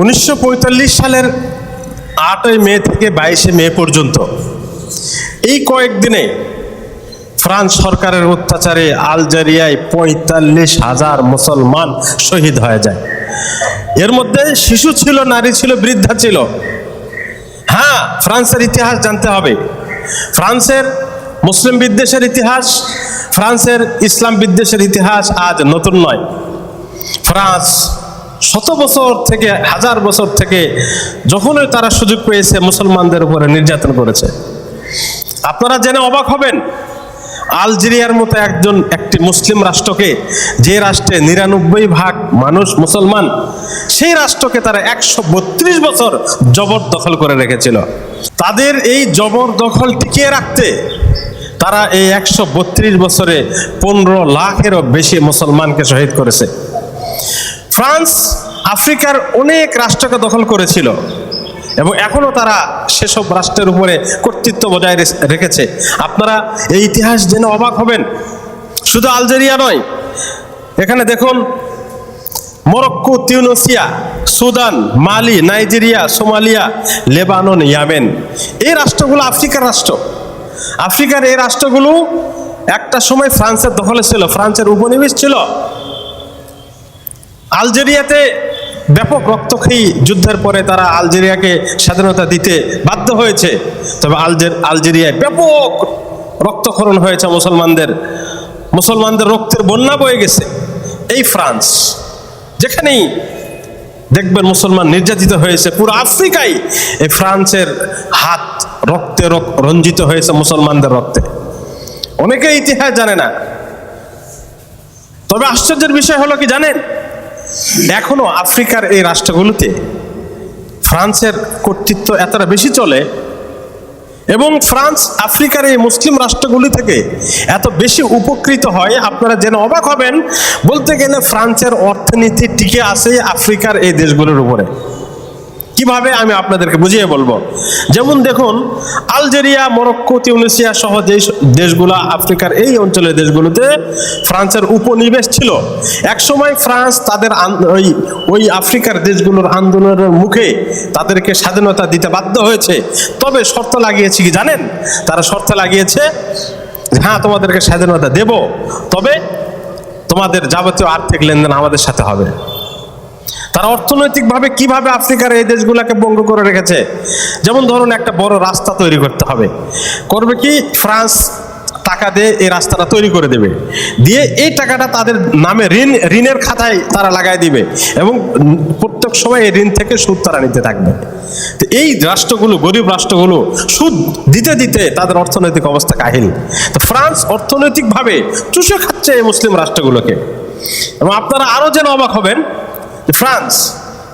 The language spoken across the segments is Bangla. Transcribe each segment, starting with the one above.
উনিশশো পঁয়তাল্লিশ সালের আটই মে থেকে বাইশে মে পর্যন্ত এই কয়েকদিনে ফ্রান্স সরকারের অত্যাচারে আলজেরিয়ায় পঁয়তাল্লিশ হাজার মুসলমান শহীদ হয়ে যায়। এর মধ্যে শিশু ছিল, নারী ছিল, বৃদ্ধা ছিল। হ্যাঁ ফ্রান্সের ইতিহাস জানতে হবে। ফ্রান্সের মুসলিম বিদ্বেষের ইতিহাস, ফ্রান্সের ইসলাম বিদ্বেষের ইতিহাস আজ নতুন নয়। ফ্রান্স শত বছর থেকে, হাজার বছর থেকে যখনই তারা সুযোগ পেয়েছে, মুসলমানদের উপরে নির্যাতন করেছে। আপনারা জেনে অবাক হবেন, আলজেরিয়ার মতো একজন, একটি মুসলিম রাষ্ট্রকে যে রাষ্ট্রে নিরানব্বই ভাগ মানুষ মুসলমান, সেই রাষ্ট্রকে তারা একশো বত্রিশ বছর জবরদখল করে রেখেছিল। তাদের এই জবরদখল টিকিয়ে রাখতে তারা এই একশো বত্রিশ বছরে পনেরো লাখেরও বেশি মুসলমানকে শহীদ করেছে। ফ্রান্স, আফ্রিকার অনেক রাষ্ট্রকে দখল করেছিল এবং এখনও তারা সেসব রাষ্ট্রের উপরে কর্তৃত্ব বজায় রেখেছে। আপনারা এই ইতিহাস জেনে অবাক হবেন। শুধু আলজেরিয়া নয়, এখানে দেখুন, Morocco, Tunisia, Sudan, Mali, Nigeria, Somalia, Lebanon, Yemen, এই রাষ্ট্রগুলো আফ্রিকার রাষ্ট্র। আফ্রিকার এই রাষ্ট্রগুলো একটা সময় ফ্রান্সের দখলে ছিল, ফ্রান্সের উপনিবেশ ছিল। আলজেরিয়াতে ব্যাপক রক্তক্ষয়ী যুদ্ধের পরে তারা আলজেরিয়াকে স্বাধীনতা দিতে বাধ্য হয়েছে। তবে আলজের, আলজেরিয়ায় ব্যাপক রক্তক্ষরণ হয়েছে মুসলমানদের। মুসলমানদের রক্তের বন্যা বয়ে গেছে এই ফ্রান্স। যেখানেই দেখবেন মুসলমান নির্যাতিত হয়েছে, পুরো আফ্রিকায় এই ফ্রান্সের হাত রক্তে রক- রঞ্জিত হয়েছে মুসলমানদের রক্তে। অনেকে ইতিহাস জানে না। তবে আশ্চর্যের বিষয় হলো কি জানেন? এখনও আফ্রিকার এই রাষ্ট্রগুলোতে ফ্রান্সের কর্তৃত্ব এতটা বেশি চলে এবং ফ্রান্স আফ্রিকার এই মুসলিম রাষ্ট্রগুলি থেকে এত বেশি উপকৃত হয়, আপনারা যেন অবাক হবেন, বলতে গেলে ফ্রান্সের অর্থনীতি টিকে আছে আফ্রিকার এই দেশগুলোর উপরে। কীভাবে আমি আপনাদেরকে বুঝিয়ে বলব? যেমন দেখুন, আলজেরিয়া, মরক্কো, তিউনেসিয়া সহ স- দেশগুলো আফ্রিকার এই অঞ্চলের দেশগুলোতে ফ্রান্সের উপনিবেশ ছিল। একসময় ফ্রান্স তাদের ওই ওই আফ্রিকার দেশগুলোর আন্দোলনের মুখে তাদেরকে স্বাধীনতা দিতে বাধ্য হয়েছে। তবে শর্ত লাগিয়েছে কি জানেন? তারা শর্ত লাগিয়েছে হ্যাঁ তোমাদেরকে স্বাধীনতা দেব, তবে তোমাদের যাবতীয় আর্থিক লেনদেন আমাদের সাথে হবে। তারা অর্থনৈতিকভাবে কীভাবে আফ্রিকার এই দেশগুলোকে বঙ্গ করে রেখেছে? যেমন ধরুন একটা বড় রাস্তা তৈরি করতে হবে। করবে কি? ফ্রান্স টাকা দিয়ে এই রাস্তাটা তৈরি করে দেবে। দিয়ে এই টাকাটা তাদের নামে ঋণ, ঋণের খাতায় তারা লাগাই দিবে এবং প্রত্যেক সময় এই ঋণ থেকে সুদ তারা নিতে থাকবে। তো এই রাষ্ট্রগুলো, গরিব রাষ্ট্রগুলো সুদ দিতে দিতে তাদের অর্থনৈতিক অবস্থা কাহিল। তো ফ্রান্স অর্থনৈতিকভাবে চুষে খাচ্ছে এই মুসলিম রাষ্ট্রগুলোকে। এবং আপনারা আরও যেন অবাক হবেন ফ্রান্স,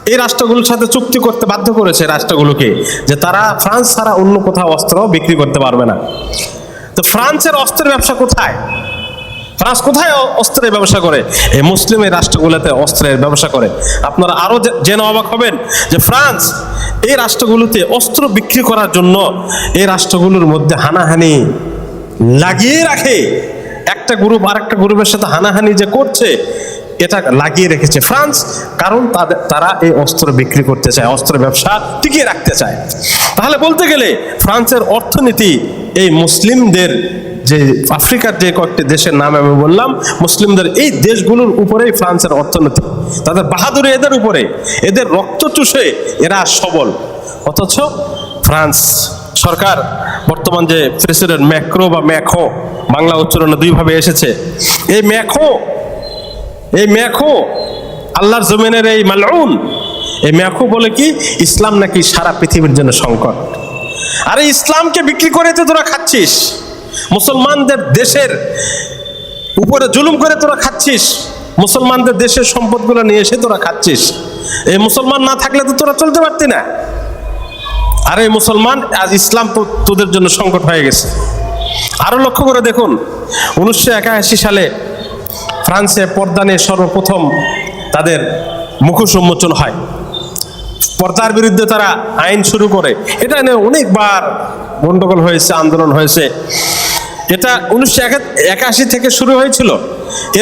এই রাষ্ট্রগুলোর সাথে চুক্তি করতে বাধ্য করেছে রাষ্ট্রগুলোকে, যে তারা ফ্রান্স ছাড়া অন্য কোথাও অস্ত্র বিক্রি করতে পারবে না। তো ফ্রান্সের অস্ত্রের ব্যবসা কোথায়? ফ্রান্স কোথায় অস্ত্রের ব্যবসা করে? এই মুসলিম এই রাষ্ট্রগুলোতে অস্ত্রের ব্যবসা করে। আপনারা আরও জেনে অবাক হবেন যে ফ্রান্স এই রাষ্ট্রগুলোতে অস্ত্র বিক্রি করার জন্য এই রাষ্ট্রগুলোর মধ্যে হানাহানি লাগিয়ে রাখে। একটা গ্রুপ আর একটা গ্রুপের সাথে হানাহানি যে করছে এটা লাগিয়ে রেখেছে ফ্রান্স, কারণ তারা এই অস্ত্র বিক্রি করতে চায়, অস্ত্র ব্যবসা টিকিয়ে রাখতে চায়। তাহলে বলতে গেলে ফ্রান্সের অর্থনীতি এই মুসলিমদের যে আফ্রিকার যে কয়েকটি দেশের নাম আমি বললাম, মুসলিমদের এই দেশগুলোর উপরেই ফ্রান্সের অর্থনীতি। তাদের বাহাদুরি এদের উপরে, এদের রক্ত চুষে এরা সবল। অথচ ফ্রান্স সরকার, বর্তমান যে প্রেসিডেন্ট ম্যাক্রো বা ম্যাখো, বাংলা উচ্চারণে দুইভাবে এসেছে। এই ম্যাখো এই ম্যাখো আল্লাহর জমিনের এই মালউন, এই ম্যাখো বলে কি? ইসলাম নাকি সারা পৃথিবীর জন্য সংকট। আরে ইসলামকে বিক্রি করে তো তোরা খাচ্ছিস। মুসলমানদের দেশের উপরে জুলুম করে তোরা খাচ্ছিস। মুসলমানদের দেশের সম্পদগুলো নিয়ে এসে তোরা খাচ্ছিস। এই মুসলমান না থাকলে তো তোরা চলতে পারতি না। আর এই মুসলমান, আজ ইসলাম তো তোদের জন্য সংকট হয়ে গেছে। আরও লক্ষ্য করে দেখুন, উনিশশো একাশি সালে ফ্রান্সে পর্দা নিয়ে সর্বপ্রথম তাদের মুখোশ উন্মোচন হয়। পর্দার বিরুদ্ধে তারা আইন শুরু করে। এটা নিয়ে অনেকবার গন্ডগোল হয়েছে, আন্দোলন হয়েছে। এটা উনিশশো একাশি থেকে শুরু হয়েছিল।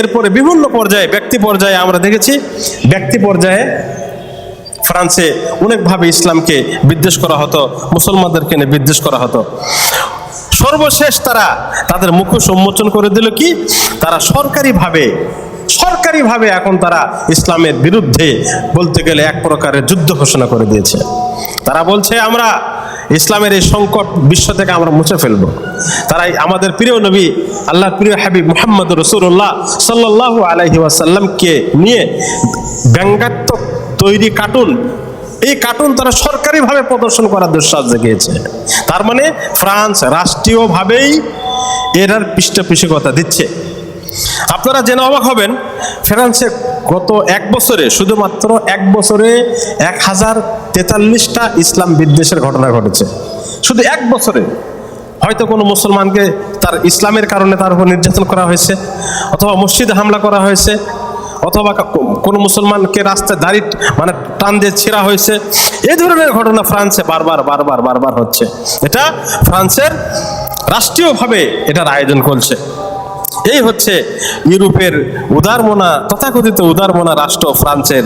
এরপরে বিভিন্ন পর্যায়ে, ব্যক্তি পর্যায়ে আমরা দেখেছি, ব্যক্তি পর্যায়ে ফ্রান্সে অনেকভাবে ইসলামকে বিদ্বেষ করা হতো, মুসলমানদেরকে নিয়ে বিদ্বেষ করা হতো। সর্বশেষ তারা তাদের মুখোশ উন্মোচন করে দিল কি? তারা সরকারিভাবে সরকারিভাবে এখন তারা ইসলামের বিরুদ্ধে বলতে গেলে এক প্রকারের যুদ্ধ ঘোষণা করে দিয়েছে। তারা বলছে, আমরা ইসলামের এই সংকট বিশ্ব থেকে আমরা মুছে ফেলব। তারাই আমাদের প্রিয় নবী আল্লাহ প্রিয় হাবিব মোহাম্মদ রসুল্লাহ সাল্লাহ আলহি ওয়াসাল্লামকে নিয়ে ব্যঙ্গাত্মক তৈরি কার্টুন এই কার্টুন তারা সরকারিভাবে প্রদর্শন করার দুঃসাহস দেখিয়েছে। তার মানে ফ্রান্স রাষ্ট্রীয়ভাবেই এরার পৃষ্ঠপোষকতা দিচ্ছে। আপনারা জেনে অবাক হবেন, ফ্রান্সে গত এক বছরে, শুধুমাত্র এক বছরে এক হাজার তেতাল্লিশটা ইসলাম বিদ্বেষের ঘটনা ঘটেছে। শুধু এক বছরে। হয়তো কোনো মুসলমানকে তার ইসলামের কারণে তার উপর নির্যাতন করা হয়েছে, অথবা মসজিদে হামলা করা হয়েছে অথবা কোনো মুসলমানকে রাস্তায় দাড়ি মানে টান দিয়ে ছেঁড়া হয়েছে, এই ধরনের ঘটনা ফ্রান্সে বারবার বারবার বারবার হচ্ছে। এটা ফ্রান্সের রাষ্ট্রীয়ভাবে এটার আয়োজন করছে। এই হচ্ছে ইউরোপের উদারমনা, তথাকথিত উদারমনা রাষ্ট্র ফ্রান্সের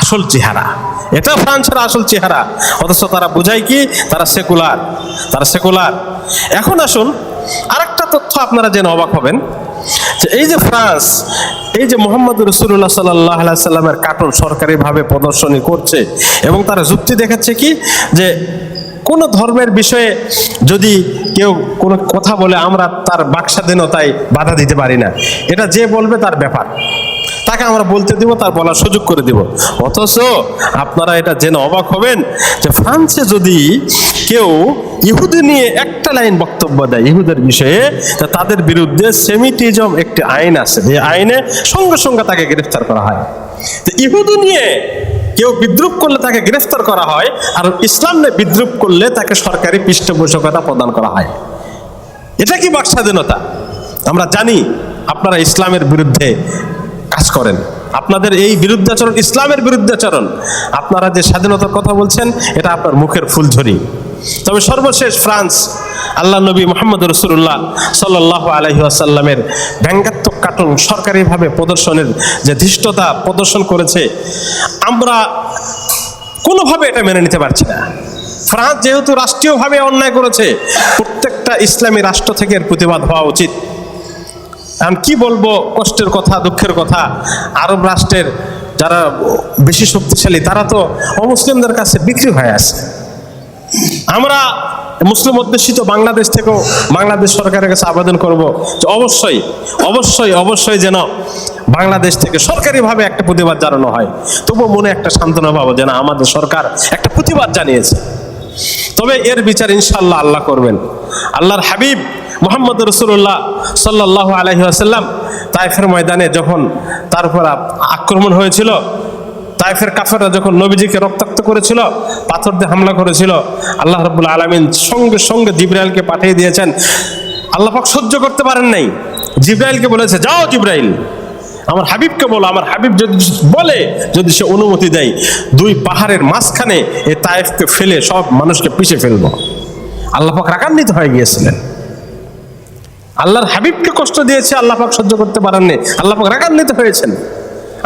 আসল চেহারা। এটা ফ্রান্সের আসল চেহারা। অথচ তারা বোঝায় কি? তারা সেকুলার তারা সেকুলার। এখন আসুন, আরেকটা তথ্য আপনারা জেনে অবাক হবেন। এই যে ফ্রান্স, এই যে মোহাম্মদ রসুল্লাহ সাল্লাহ সাল্লামের কার্টুন সরকারিভাবে প্রদর্শনী করছে এবং তারা যুক্তি দেখাচ্ছে কি? যে কোনো ধর্মের বিষয়ে যদি কেউ কোনো কথা বলে, আমরা তার বাকস্বাধীনতায় বাধা দিতে পারি না। এটা যে বলবে তার ব্যাপার। তাকে আমরা বলতে দিব, তার বলার সুযোগ করে দিব। অথচ আপনারা এটা জেনে অবাক হবেন যে ফ্রান্সে যদি কেউ ইহুদি নিয়ে একটা লাইন বক্তব্য দেয় ইহুদের বিষয়ে, তা তাদের বিরুদ্ধে সেমিটিজম একটি আইন আছে। এই আইনে সঙ্গে সঙ্গে তাকে গ্রেফতার করা হয়। ইহুদি নিয়ে কেউ বিদ্রুপ করলে তাকে গ্রেফতার করা হয়, আর ইসলাম নিয়ে বিদ্রুপ করলে তাকে সরকারি পৃষ্ঠপোষকতা প্রদান করা হয়। এটা কি বাক স্বাধীনতা আমরা জানি আপনারা ইসলামের বিরুদ্ধে কাজ করেন। আপনাদের এই বিরুদ্ধাচরণ, ইসলামের বিরুদ্ধাচরণ, আপনারা যে স্বাধীনতার কথা বলছেন, এটা আপনার মুখের ফুলঝুরি। তবে সর্বশেষ ফ্রান্স, আল্লাহ নবী মোহাম্মদ রসুল্লাহ সাল্লাহ আলহি আসাল্লামের ব্যঙ্গাত্মক কার্টুন সরকারিভাবে প্রদর্শনের যে ধৃষ্টতা প্রদর্শন করেছে, আমরা কোনোভাবে এটা মেনে নিতে পারছি না। ফ্রান্স যেহেতু রাষ্ট্রীয়ভাবে অন্যায় করেছে, প্রত্যেকটা ইসলামী রাষ্ট্র থেকে এর প্রতিবাদ হওয়া উচিত। এখন কি বলব? কষ্টের কথা, দুঃখের কথা। আরব রাষ্ট্রের যারা বেশি শক্তিশালী, তারা তো অমুসলিমদের কাছে বিক্রি হয়ে আছে। আমরা মুসলিম অধ্যুষিত বাংলাদেশ থেকেও বাংলাদেশ সরকারের কাছে আবেদন করব যে অবশ্যই অবশ্যই অবশ্যই যেন বাংলাদেশ থেকে সরকারিভাবে একটা প্রতিবাদ জানানো হয়। তবুও মনে একটা সান্ত্বনা পাবো যেন আমাদের সরকার একটা প্রতিবাদ জানিয়েছে। তবে এর বিচার ইনশাল্লাহ আল্লাহ করবেন। আল্লাহর হাবিব মোহাম্মদ রসুল্লাহ সাল্লাহ আলহি তাইফের ময়দানে যখন তার উপর আক্রমণ হয়েছিল, তাইফের কাফেররা যখন নবীজিকে রক্তাক্ত করেছিল পাথর দিয়ে হামলা করেছিল, আল্লাহ রব্বুল আলমিন সঙ্গে সঙ্গে জিব্রাইলকে পাঠিয়ে দিয়েছেন। আল্লাহ পাক সহ্য করতে পারেন নাই। জিব্রাইলকে বলেছে, যাও জিব্রাইল, আমার হাবিবকে বলো, আমার হাবিব যদি বলে, যদি সে অনুমতি দেয়, দুই পাহাড়ের মাঝখানে এ তায়েফকে ফেলে সব মানুষকে পিছিয়ে ফেলব। আল্লাহ পাক রাগান্বিত হয়ে গিয়েছিলেন। আল্লাহর হাবিবকে কষ্ট দিয়েছে, আল্লাহ পাক সহ্য করতে পারেননি, আল্লাহ পাক রাগান্বিত হয়েছেন।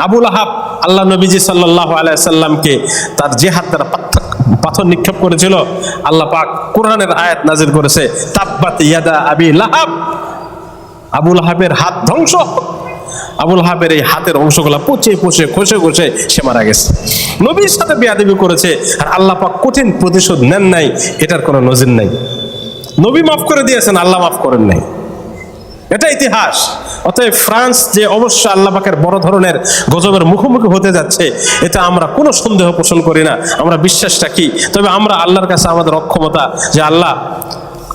আবুল আহাব, আল্লাহ নবীজি সাল্লাহ আলাইসাল্লামকে তার যে হাত দ্বারা পাথর নিক্ষেপ করেছিল, আল্লাহ পাক কোরআনের আয়াত নাজির করেছে, তাব্বাত ইয়াদা আবি লাহাব। আবুল হাবের হাত ধ্বংস। আবুল হাবের এই হাতের অংশগুলা পচে পচে খসে খসে সে মারা গেছে। নবীর সাথে বেয়াদবি করেছে, আর আল্লাহ পাক কঠিন প্রতিশোধ নেন নাই, এটার কোনো নজির নাই। নবী মাফ করে দিয়েছেন, আল্লাহ মাফ করেন নাই। এটা ইতিহাস। অতএব ফ্রান্স যে অবশ্য আল্লাহ পাকের বড় ধরনের গজবের মুখোমুখি হতে যাচ্ছে, এটা আমরা কোনো সন্দেহ পোষণ করি না। আমরা বিশ্বাস রাখি তবে আমরা আল্লাহর কাছে আমাদের অক্ষমতা যে আল্লাহ,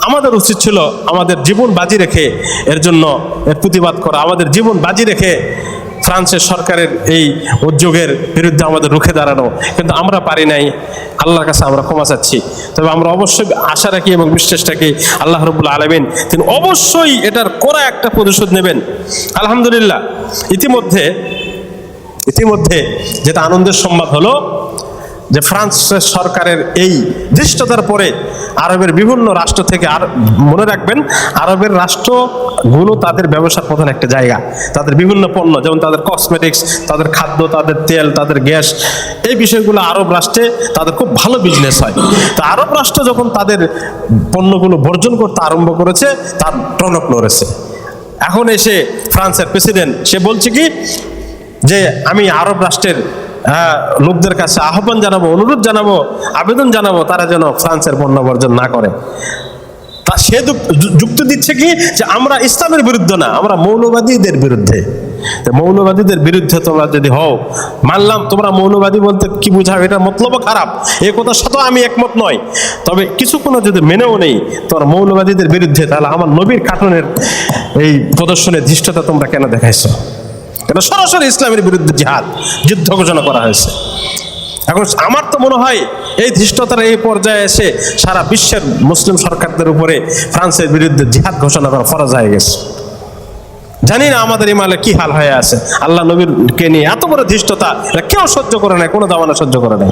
আমাদের উচিত ছিল আমাদের জীবন বাজি রেখে এর জন্য এর প্রতিবাদ করা, আমাদের জীবন বাজি রেখে ফ্রান্সের সরকারের এই উদ্যোগের বিরুদ্ধে আমাদের রুখে দাঁড়ানো। কিন্তু আমরা পারি নাই। আল্লাহর কাছে আমরা ক্ষমা চাচ্ছি। তবে আমরা অবশ্যই আশা রাখি এবং বিশ্বাস রাখি, আল্লাহ রবুল্লা আলমিন তিনি অবশ্যই এটার কড়া একটা প্রতিশোধ নেবেন। আলহামদুলিল্লাহ, ইতিমধ্যে ইতিমধ্যে যেটা আনন্দের সংবাদ হলো যে ফ্রান্স সরকারের এই ধৃষ্টতার পরে আরবের বিভিন্ন রাষ্ট্র থেকে আর মনে রাখবেন, আরবের রাষ্ট্রগুলো তাদের ব্যবসার প্রধান একটা জায়গা। তাদের বিভিন্ন পণ্য, যেমন তাদের কসমেটিক্স তাদের খাদ্য, তাদের তেল, তাদের গ্যাস, এই বিষয়গুলো আরব রাষ্ট্রে তাদের খুব ভালো বিজনেস হয়। তো আরব রাষ্ট্র যখন তাদের পণ্যগুলো বর্জন করতে আরম্ভ করেছে, তার টনক নড়েছে। এখন এসে ফ্রান্সের প্রেসিডেন্ট সে বলছে কি, যে আমি আরব রাষ্ট্রের আহ, লোকদের কাছে আহ্বান জানাব অনুরোধ জানাব আবেদন জানাব তারা যেন ফ্রান্সের পণ্য বর্জন না করে। তা সে যুক্তি দিচ্ছে কি? যে আমরা ইসলামের বিরুদ্ধে না আমরা মৌলবাদীদের বিরুদ্ধে। মৌলবাদীদের বিরুদ্ধে তোমরা যদি হও মানলাম তোমরা মৌলবাদী বলতে কি বুঝাও এটা মতলব খারাপ। এই কথার সাথে আমি একমত নয় তবে কিছু কোনো যদি মেনেও নেই তোমরা মৌলবাদীদের বিরুদ্ধে তাহলে আমার নবীর কার্টুনের এই প্রদর্শনের দৃষ্টতা তোমরা কেন দেখাইছো? এটা সরাসরি ইসলামের বিরুদ্ধে জিহাদ, যুদ্ধ ঘোষণা করা হয়েছে। এখন আমার তো মনে হয় এই ধৃষ্টতার এই পর্যায়ে এসে সারা বিশ্বের মুসলিম সরকারদের উপরে ফ্রান্সের বিরুদ্ধে জিহাদ ঘোষণা করা ফরজ হয়ে গেছে। জানি না আমাদের ইমালে কি হাল হয়ে আছে। আল্লাহ নবীরকে নিয়ে এত বড় ধৃষ্টতা, এটা কেউ সহ্য করে নাই, কোনো দামানা সহ্য করে নাই।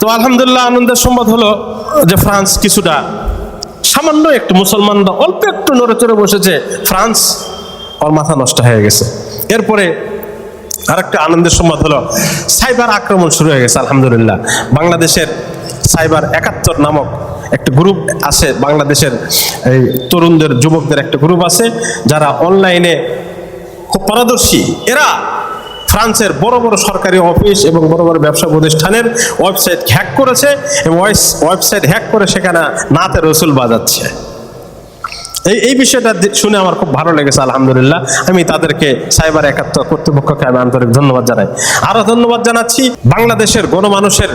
তো আলহামদুলিল্লাহ, আনন্দের সংবাদ হলো যে ফ্রান্স কিছুটা সামান্য একটু মুসলমানরা অল্প একটু নড়ে চড়ে বসেছে। ফ্রান্স ওর মাথা নষ্ট হয়ে গেছে। এরপরে আরেকটা আনন্দের সংবাদ হলো, সাইবার আক্রমণ শুরু হয়ে গেছে, আলহামদুলিল্লাহ। বাংলাদেশের সাইবার একাত্তর নামক একটা গ্রুপ আছে, বাংলাদেশের এই তরুণদের, যুবকদের একটা গ্রুপ আছে, যারা অনলাইনে খুব পারদর্শী। এরা ফ্রান্সের বড় বড় সরকারি অফিস এবং বড় বড় ব্যবসা প্রতিষ্ঠানের ওয়েবসাইট হ্যাক করেছে এবং ওয়েবসাইট হ্যাক করে সেখানে নাতে রসুল বাজাচ্ছে। এই এই বিষয়টা শুনে আমার খুব ভালো লেগেছে, আলহামদুলিল্লাহ। আমি তাদেরকে সাইবার একাত্তর কর্তৃপক্ষকে আমি আন্তরিক ধন্যবাদ জানাই। আরও ধন্যবাদ জানাচ্ছি, বাংলাদেশের গণমানুষের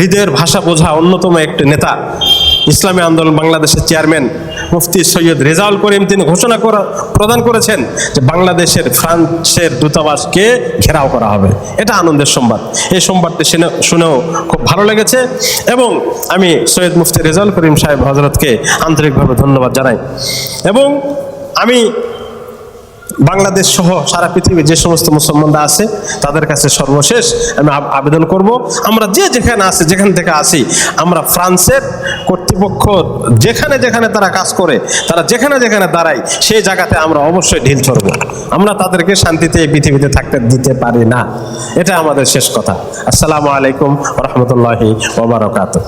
হৃদয়ের ভাষা বোঝা অন্যতম একটি নেতা, ইসলামী আন্দোলন বাংলাদেশের চেয়ারম্যান মুফতি সৈয়দ রেজাউল করিম তিনি ঘোষণা করা, প্রদান করেছেন যে বাংলাদেশের, ফ্রান্সের দূতাবাসকে ঘেরাও করা হবে। এটা আনন্দের সংবাদ। এই সংবাদটি শুনে- শুনেও খুব ভালো লেগেছে এবং আমি সৈয়দ মুফতি রেজাউল করিম সাহেব হজরতকে আন্তরিকভাবে ধন্যবাদ জানাই। এবং আমি বাংলাদেশ সহ সারা পৃথিবীর যে সমস্ত মুসলমানরা আছে, তাদের কাছে সর্বশেষ আমি আব- আবেদন করব, আমরা যে যেখানে আছে, যেখান থেকে আসি আমরা ফ্রান্সের কর্তৃপক্ষ যেখানে যেখানে তারা কাজ করে, তারা যেখানে যেখানে দাঁড়ায়, সেই জায়গাতে আমরা অবশ্যই ঢিল ছড়ব। আমরা তাদেরকে শান্তিতে এই পৃথিবীতে থাকতে দিতে পারি না। এটা আমাদের শেষ কথা। আসসালামু আলাইকুম রহমতুল্লাহি ওবরাকাত